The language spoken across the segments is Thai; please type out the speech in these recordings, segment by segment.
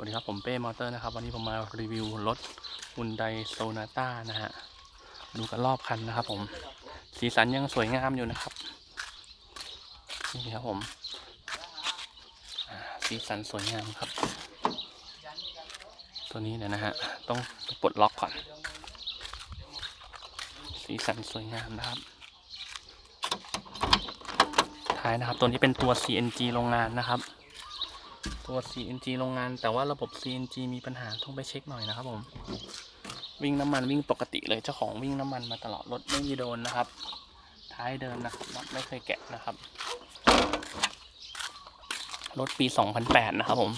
วัสดีครับ ผมเป้มอเตอร์นะครับ วันนี้ผมมารีวิวรถ Hyundai Sonata นะฮะ ดูกันรอบคันนะครับผม สีสันยังสวยงามอยู่นะครับ นี่ครับผม สีสันสวยงามครับ ตัวนี้เนี่ยนะฮะ ต้องปลดล็อกก่อน สีสันสวยงามนะครับท้ายนะครับ ตัวนี้เป็นตัว CNG โรงงานนะครับ ตัว CNG โรงงาน แต่ว่าระบบ CNG มีปัญหาต้องไปเช็คหน่อยนะครับผม วิ่งน้ำมันวิ่งปกติเลยเจ้าของวิ่งน้ำมันมาตลอดรถไม่มีโดนนะครับ ท้ายเดิมนะครับน็อตไม่เคยแกะนะครับ รถปี 2008 นะครับผม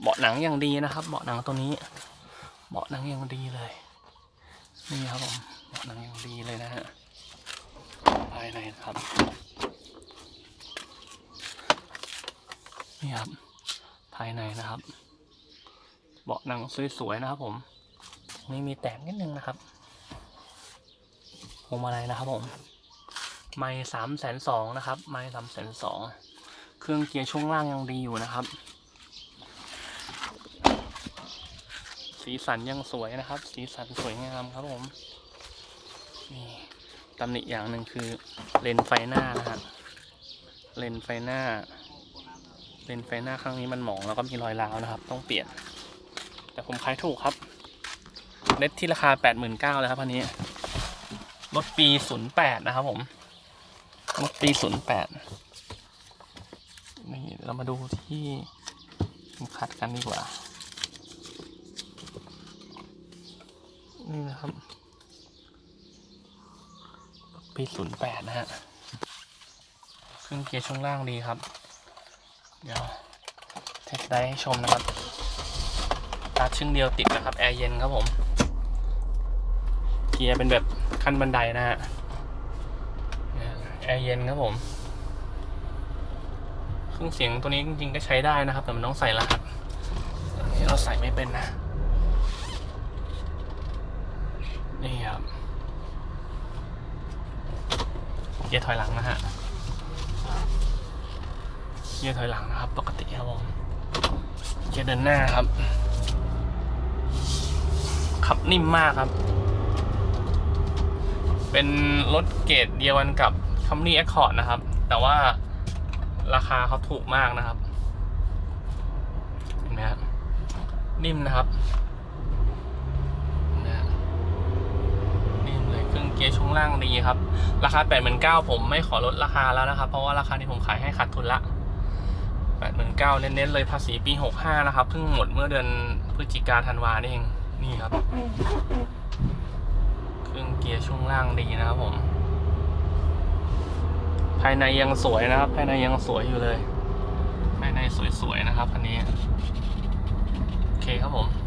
เบาะหนังอย่างดีนะครับ เบาะหนังตัวนี้ เบาะหนังอย่างดีเลย นี่ครับผม เบาะหนังอย่างดีเลยนะฮะภายในนะครับ ครับ ภายในนะครับ เบาะหนังสวยๆนะครับ ผมนี่มีแตกนิดนึงนะครับพวงมาลัยนะครับผมไม่สามแสนสองนะครับไม่สามแสนสองเครื่องเกียร์ช่วงล่างยังดีอยู่นะครับ สีสันยังสวยนะครับ สีสันสวยงามครับผมนี่ตำหนิอย่างหนึ่งคือเลนไฟหน้านะฮะเลนไฟหน้า เลนไฟหน้าข้างนี้มันหมองแล้วก็มีรอยร้าวนะครับ ต้องเปลี่ยน แต่ผมขายถูกครับเน็ตที่ราคา 89,000เลยครับอันนี้รถปี 08 นะครับผมรถปี 08 นี่เรามาดูที่ขัดกันดีกว่า นี่นะครับ ปี 08 นะฮะเครื่องเกียร์ช่วงล่างดีครับ เดี๋ยวเทสได้ให้ชมนะครับตาชึ่งเดียวติดนะครับแอร์เย็นครับผม เกียร์เป็นแบบขั้นบันไดนะฮะแอร์เย็นครับผมเครื่องเสียงตัวนี้จริงๆก็ใช้ได้นะครับ แต่มันต้องใส่รหัสอันนี้เราใส่ไม่เป็นนะ นี่ครับเกียร์ถอยหลังนะฮะ เกียร์ถอยหลังนะครับ ปกติครับผมเกียร์เดินหน้าครับ ขับนิ่มมากครับ เป็นรถเกรดเดียวกันกับ Camry Accord นะครับ แต่ว่าราคาเขาถูกมากนะครับ เห็นไหมครับนิ่มนะครับเห็นไหมครับนิ่มเลยเครื่องเกียร์ช่วงล่างดีครับ ราคา89,000ผมไม่ขอลดราคาแล้วนะครับ เพราะว่าราคาที่ผมขายให้ขาดทุนละ 89,000เน้นๆเลยภาษีปี 65 นะครับเพิ่งหมดเมื่อเดือนพฤศจิกาธันวานี่เอง นี่ครับ เครื่องเกียร์ช่วงล่างดีนะครับผม ภายในยังสวยนะครับ ภายในยังสวยอยู่เลย ภายในสวยๆนะครับคันนี้ โอเคครับผม